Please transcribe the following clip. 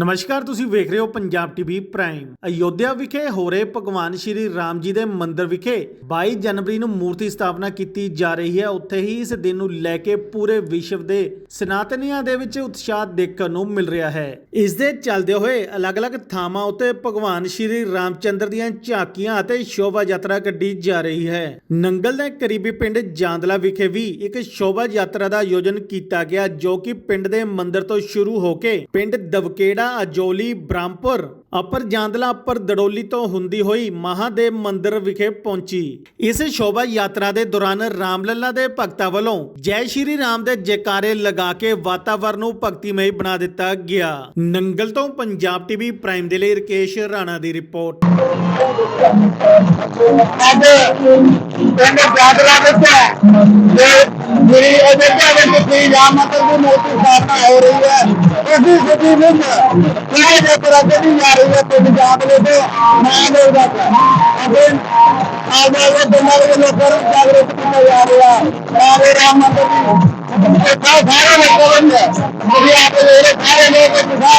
ਨਮਸਕਾਰ, ਤੁਸੀਂ ਵੇਖ ਰਹੇ ਹੋ ਪੰਜਾਬ ਟੀਵੀ ਪ੍ਰਾਈਮ। ਅਯੋਧਿਆ ਵਿਖੇ ਹੋ ਰਹੇ ਭਗਵਾਨ ਸ਼੍ਰੀ ਰਾਮ ਜੀ ਦੇ ਮੰਦਿਰ ਵਿਖੇ 22 ਜਨਵਰੀ ਨੂੰ ਮੂਰਤੀ ਸਥਾਪਨਾ ਕੀਤੀ ਜਾ ਰਹੀ ਹੈ। ਉੱਥੇ ਹੀ ਇਸ ਦਿਨ ਨੂੰ ਲੈ ਕੇ ਪੂਰੇ ਵਿਸ਼ਵ ਦੇ ਸਨਾਤਨੀਆਂ ਦੇ ਵਿੱਚ ਉਤਸ਼ਾਹ ਦੇਖਣ ਨੂੰ ਮਿਲ ਰਿਹਾ ਹੈ। ਇਸ ਦੇ ਚੱਲਦੇ ਹੋਏ ਅਲੱਗ-ਅਲੱਗ ਥਾਵਾਂ ਉੱਤੇ ਭਗਵਾਨ ਸ਼੍ਰੀ ਰਾਮਚੰਦਰ ਦੀਆਂ ਝਾਕੀਆਂ ਅਤੇ ਸ਼ੋਭਾ ਯਾਤਰਾ ਕੱਢੀ ਜਾ ਰਹੀ ਹੈ। ਨੰਗਲ ਦੇ ਕਰੀਬੀ ਪਿੰਡ ਜਾਂਦਲਾ ਵਿਖੇ ਵੀ ਇੱਕ ਸ਼ੋਭਾ ਯਾਤਰਾ ਦਾ ਆਯੋਜਨ ਕੀਤਾ ਗਿਆ, ਜੋ ਕਿ ਪਿੰਡ ਦੇ ਮੰਦਿਰ ਤੋਂ ਸ਼ੁਰੂ ਹੋ ਕੇ ਪਿੰਡ ਦਵਕੇੜਾ ਅਜੋਲੀ ਬ੍ਰਹਮਪੁਰ, ਅਪਰ ਜਾਂਦਲਾ ਅਪਰ ਦੜੋਲੀ ਤੋਂ ਹੁੰਦੀ ਹੋਈ ਮਹਾਦੇਵ ਮੰਦਿਰ ਵਿਖੇ ਪਹੁੰਚੀ। ਇਸ ਸ਼ੋਭਾ ਯਾਤਰਾ ਦੇ ਦੌਰਾਨ ਰਾਮਲੱਲਾ ਦੇ ਭਗਤਾਂ ਵੱਲੋਂ ਜੈ ਸ਼੍ਰੀ ਰਾਮ ਦੇ ਜੈਕਾਰੇ ਲਗਾ ਕੇ ਵਾਤਾਵਰਨ ਨੂੰ ਭਗਤੀਮਈ ਬਣਾ ਦਿੱਤਾ ਗਿਆ। ਨੰਗਲ ਤੋਂ ਪੰਜਾਬ ਟੀਵੀ ਪ੍ਰਾਈਮ ਦੇ ਲਈ ਰਕੇਸ਼ ਰਾਣਾ ਦੀ ਰਿਪੋਰਟ। ਅੱਜ ਪਿੰਡ ਜਾਦਲਾ ਵਿੱਚ ਤੇ ਜਿਹੜੀ ਅਜਿਹਾ ਵਿੱਚ ਸ੍ਰੀ ਰਾਮ ਮੰਦਰ ਦੀ ਮੂਰਤੀ ਸਥਾਪਨਾ ਹੋ ਰਹੀ ਹੈ ਉਸੇ ਸਥਿਤੀ ਵਿੱਚ ਕਿਹੜੇ ਦੇ ਕਰਾਤੇ ਦੀ ਜਾ ਰਹੀ ਹੈ ਪਿੰਡ ਜਾਦਲੇ ਤੋਂ ਮੈਂ ਦੇ ਦਾ ਅਤੇ ਆਵਾਜ਼ ਦੇ ਨਾਲ ਦੇ ਲੋਕਾਂ ਨੂੰ ਜਾਗਰੂਕ ਕੀਤਾ ਜਾ ਰਿਹਾ ਸਾਰੇ ਰਾਮ ਮੰਦਰ ਦੀ ਤੇ ਸਾਰੇ ਲੋਕਾਂ ਨੂੰ ਜਿਹੜੀ ਆਪੇ ਜਿਹੜੇ ਸਾਰੇ ਲੋਕ ਵਿਸ਼ਵਾਸ